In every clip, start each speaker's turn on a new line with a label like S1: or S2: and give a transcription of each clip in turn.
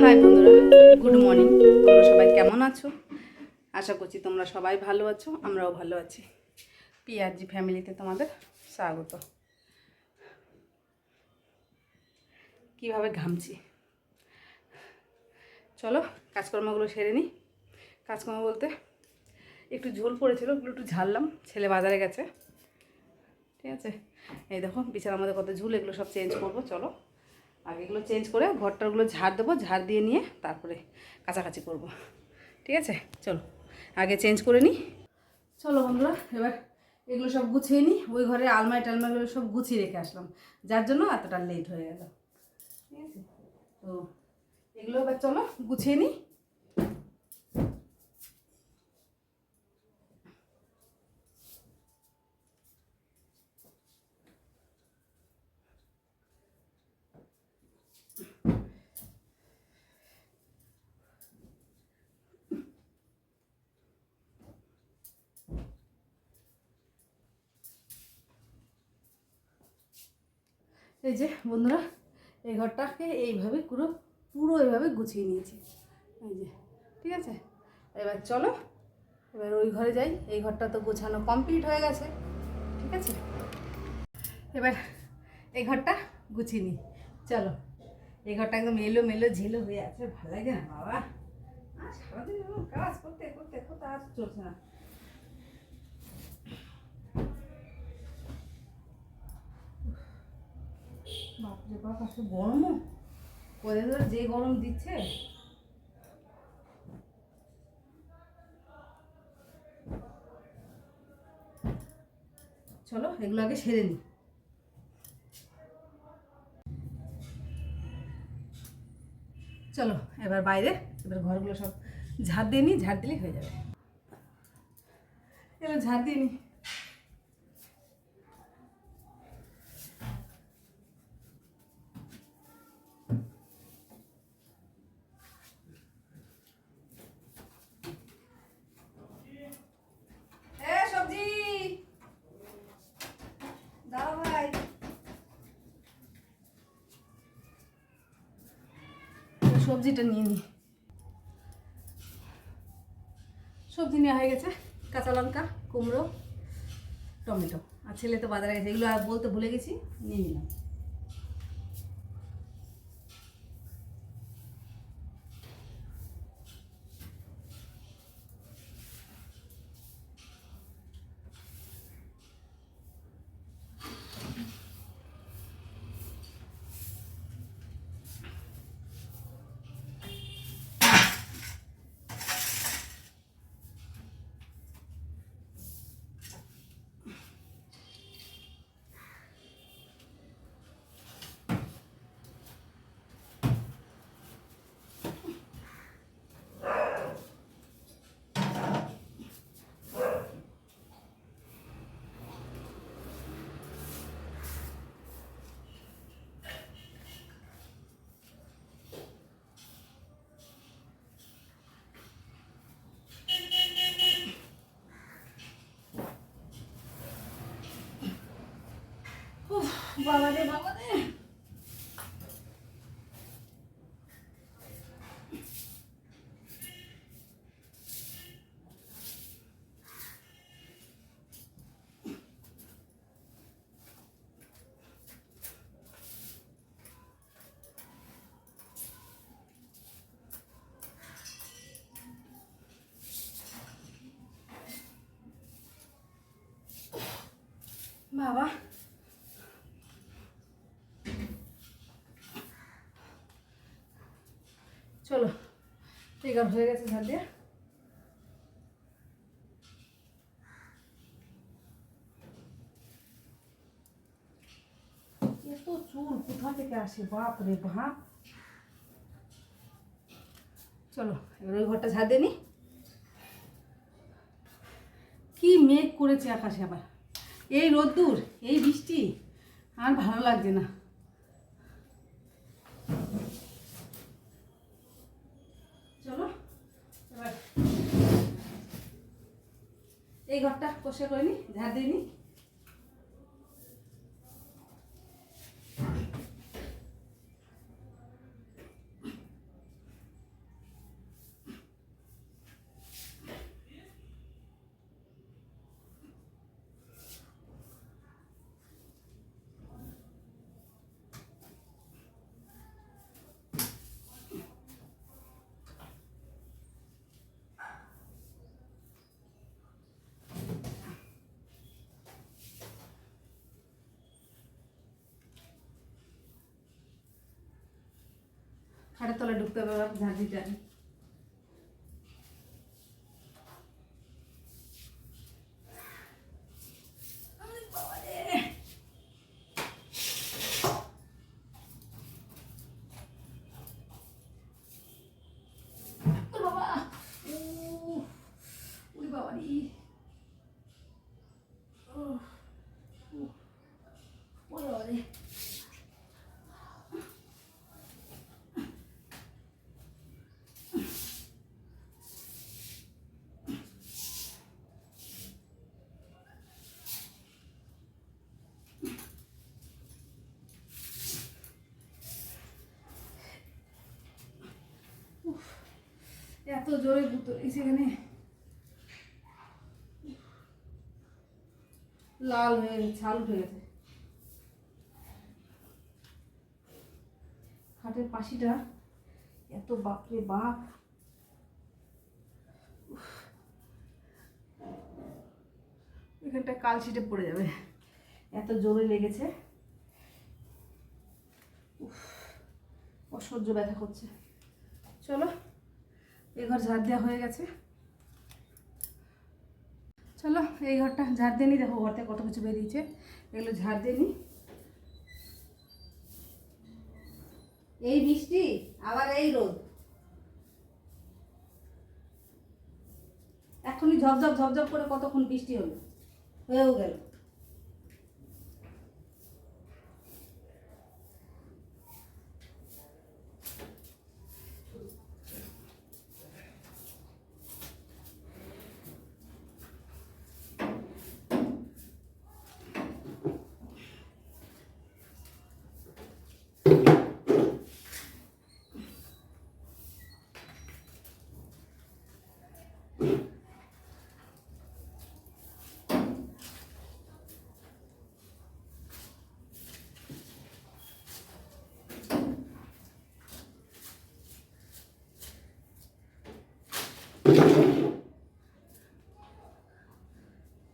S1: High বন্ধুরা। Good morning তোমরা সবাই কেমন আছো? আশা করছি তোমরা সবাই ভালো আছো, আমরাও ভালো আছি। পিআরজি ফ্যামিলিতে তোমাদের স্বাগত। কীভাবে ঘামছি? চলো, কাজকর্মগুলো সেরে নিই কাজকর্ম বলতে একটু ঝোল পড়েছিল, ওগুলো একটু ঝাড়লাম, ছেলে বাজারে গেছে। ঠিক আছে? এই দেখো, বিছানার মধ্যে কত ঝুল, এগুলো সব চেঞ্জ করব, চলো। আগে এগুলো চেঞ্জ করে ঘরটারগুলো ঝাড় দেবো, ঝাড় দিয়ে নিয়ে তারপরে কাছাকাছি করব। ঠিক আছে? চলো, আগে চেঞ্জ করে নিই। চলো বন্ধুরা, এবার এগুলো সব গুছিয়ে নিই। ওই ঘরে আলমারি টালমারিগুলো সব গুছিয়ে রেখে আসলাম। যার জন্য এতটা লেট হয়ে গেল। ঠিক আছে? তো এগুলো এবার চলো গুছিয়ে নিই। এই যে বন্ধুরা, এই ঘরটাকে এইভাবে পুরো পুরো এইভাবে গুছিয়ে নিয়েছি। এই যে, ঠিক আছে? এবার চলো, এবার ওই ঘরে যাই। এই ঘরটা তো গোছানো কমপ্লিট হয়ে গেছে, ঠিক আছে? এবার এই ঘরটা গুছিয়ে নিই। চলো, এই ঘরটা একদম এলো মেলো ঝেলো হয়ে আছে। ভালো লাগে না বাবা। সারাদিন কাজ করতে করতে আর চলছে না বাপরে বাপ আজকে গরমও কদিন ধরে যে গরম দিচ্ছে। চলো, এগুলো আগে সেরে নিই চলো, এবার বাইরে, এবার ঘরগুলো সব ঝাড় দিয়ে নিই ঝাড় দিলেই হয়ে যাবে। এবার ঝাড় দিয়ে নিই এ সবজি দাও ভাই এবার সবজিটা নিয়ে নিই সবজি নেওয়া হয়ে গেছে। কাঁচা লঙ্কা, কুমড়ো, টমেটো। আর ছেলে তো বাজারে গেছে, এগুলো আর বলতে ভুলে গেছি, নিয়ে নিলাম। বাবা রে বাবা রে বাবা চলো টিকার হয়ে গেছে ঝাড় দিয়ে। এত চুল কোথা থেকে আসে, বাপ রে বাপ। চলো, এবার ওই ঘরটা ঝাড় দিয়ে নি। কি মেঘ করেছে আকাশে আবার। এই রোদ্দুর, এই বৃষ্টি, আর ভালো লাগছে না চলো এবার এই ঘরটা পরিষ্কার করিনি ঝাড় দিয়ে খাটের তলায় ঢুকতে হবে আবার ঝাড় দিতে হবে আরে বাবা রে। ওরে বাবা উহ, ওরে বাবা রে। উহ, উহ, ওরে বাবা রে। এত জোরে গুঁতো এখানে লাল হয়ে গেছে ছাল উঠে গেছে। খাটের পাশিটা এত বাপরে বাপ। এখানটা কালশিটে পড়ে যাবে। এত জোরে লেগেছে। অসহ্য ব্যথা করছে। ঘর ঝাড় দেওয়া হয়ে গেছে। চলো, এই ঘরটা ঝাড় দিয়ে নি দেখো ঘর থেকে কত কিছু বেরিয়েছে। এগুলো ঝাড় দিয়ে নি এই বৃষ্টি, আবার এই রোদ। এখনই ঝপঝপ ঝপঝপ করে কতক্ষণ বৃষ্টি হলো? হয়েও গেল।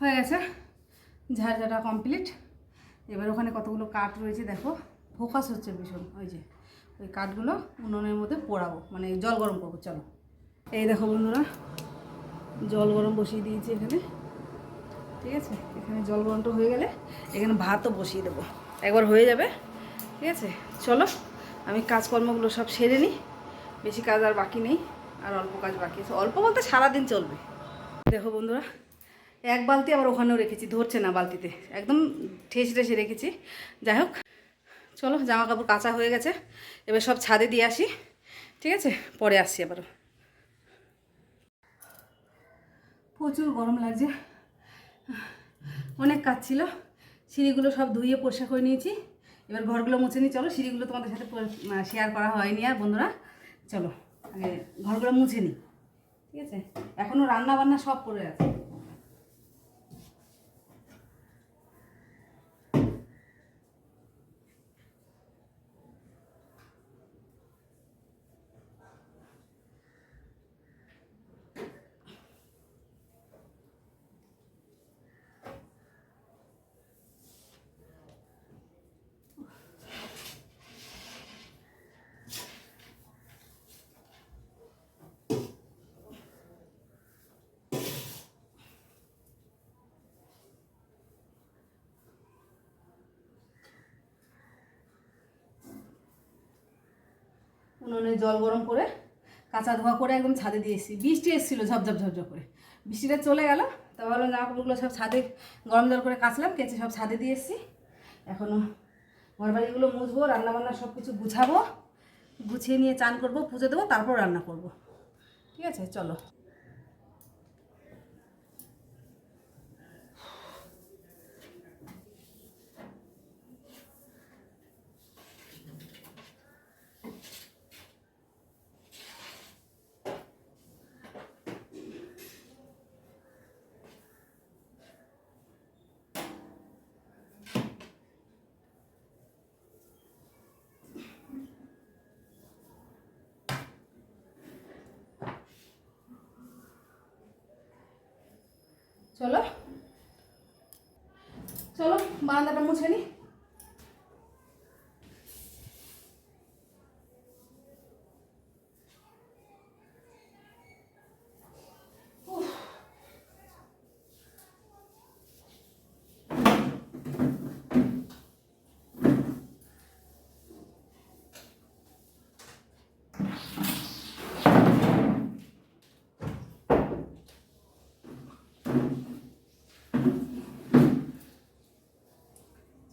S1: হয়ে গেছে। ঝাড় ঝাড়া কমপ্লিট এবার ওখানে কতগুলো কাঠ রয়েছে দেখো। ফোকাস হচ্ছে ভীষণ, ওই যে, ওই কাঠগুলো উনুনের মধ্যে পোড়াবো মানে জল গরম করব, চলো। এই দেখো বন্ধুরা, জল গরম বসিয়ে দিয়েছি এখানে। ঠিক আছে? এখানে জল গরমটা হয়ে গেলে এখানে ভাতও বসিয়ে দেবো। একবার হয়ে যাবে। ঠিক আছে? চলো, আমি কাজকর্মগুলো সব সেরে নিই। বেশি কাজ আর বাকি নেই। আর অল্প কাজ বাকি আছে। অল্প বলতে সারাদিন চলবে। দেখো বন্ধুরা, এক বালতি আবার ওখানেও রেখেছি, ধরছে না বালতিতে। একদম ঠেসে ঠেসে রেখেছি। যাই হোক, চলো জামা কাপড় কাঁচা হয়ে গেছে। এবার সব ছাদে দিয়ে আসি। ঠিক আছে? পরে আসছি আবার প্রচুর গরম লাগছে। অনেক কাজ ছিল। সিঁড়িগুলো সব ধুয়ে পরিষ্কার করে নিয়েছি। এবার ঘরগুলো মুছে নিই। চলো, সিঁড়িগুলো তোমাদের সাথে শেয়ার করা হয়নি আর, বন্ধুরা। চলো। ঘরগুলো মুছে নিই ঠিক আছে? এখনও রান্না বান্না সব করে আছে। উনুনে জল গরম করে, কাঁচা ধোয়া করে একদম ছাদে দিয়েছি বৃষ্টি এসেছিল ঝপঝপ ঝপঝপ করে। বৃষ্টিটা চলে গেল, তা ভাবলাম জামা কাপড়গুলো সব ছাদে গরম জল করে কাচলাম, কেচে সব ছাদে দিয়ে এসেছি। এখনও ঘরবাড়িগুলো মুছবো, রান্নাবান্না সব কিছু গুছাবো, গুছিয়ে নিয়ে চান করব, পুজো দেবো, তারপর রান্না করব। ঠিক আছে, চলো। চলো। চলো বারান্দাটা মুছে নি।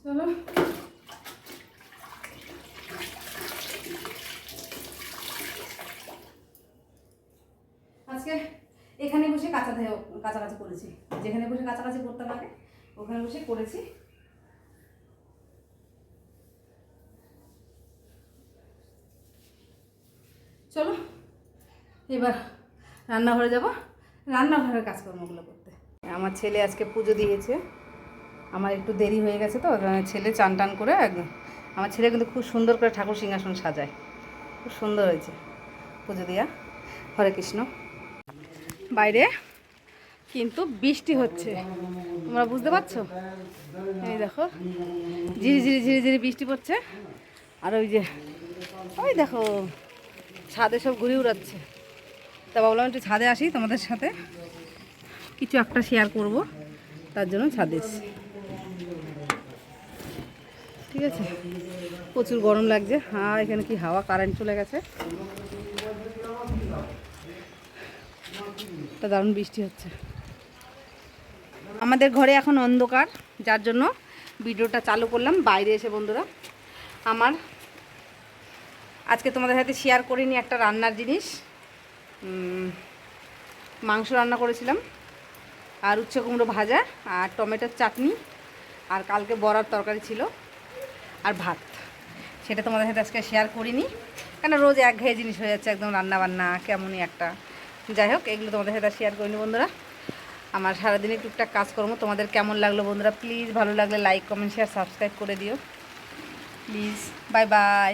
S1: চলো। আজকে এখানে বসে কাঁচা দেহ কাছাকাছি করেছি। যেখানে বসে কাছাকাছি করতাম আগে, ওখানে বসে করেছি। চলো, এবার রান্নাঘরে যাব। রান্নাঘরের কাজকর্মগুলো করব। আমার ছেলে আজকে পুজো দিয়েছে। আমার একটু দেরি হয়ে গেছে তো ছেলে চান টান করে আমার ছেলে কিন্তু খুব সুন্দর করে ঠাকুর সিংহাসন সাজায়। খুব সুন্দর হয়েছে পুজো দিয়া। হরে কৃষ্ণ। বাইরে কিন্তু বৃষ্টি হচ্ছে। তোমরা বুঝতে পারছ? এই দেখো, ঝিরি ঝিরি ঝিরি ঝিরি বৃষ্টি পড়ছে। আর ওই যে, ওই দেখো, ছাদে সব ঘুরে উড়াচ্ছে। তা ভাবলাম একটু ছাদে আসি তোমাদের সাথে। কিছু একটা শেয়ার করব। তার জন্য ছাদে ঠিক আছে? প্রচুর গরম লাগছে। আর এখানে কি হাওয়া কারেন্ট চলে গেছে? তা দারুণ বৃষ্টি হচ্ছে। আমাদের ঘরে এখন অন্ধকার, যার জন্য ভিডিওটা চালু করলাম। বাইরে এসে বন্ধুরা, আমার আজকে তোমাদের সাথে শেয়ার করিনি একটা রান্নার জিনিস। মাংস রান্না করেছিলাম। আর উচ্ছে কুমড়ো ভাজা, আর টমেটোর চাটনি, আর কালকে বড়ার তরকারি ছিল, আর ভাত। সেটা তোমাদের সাথে আজকে শেয়ার করিনি, কেন রোজ একঘেয়ে জিনিস হয়ে যাচ্ছে একদম রান্না বান্না কেমনই একটা। যাই হোক, এগুলো তোমাদের সাথে শেয়ার করিনি বন্ধুরা। আমার সারাদিনে টুকটাক কাজকর্ম তোমাদের কেমন লাগল বন্ধুরা? প্লিজ ভালো লাগলে লাইক কমেন্ট শেয়ার সাবস্ক্রাইব করে দিও। Please bye bye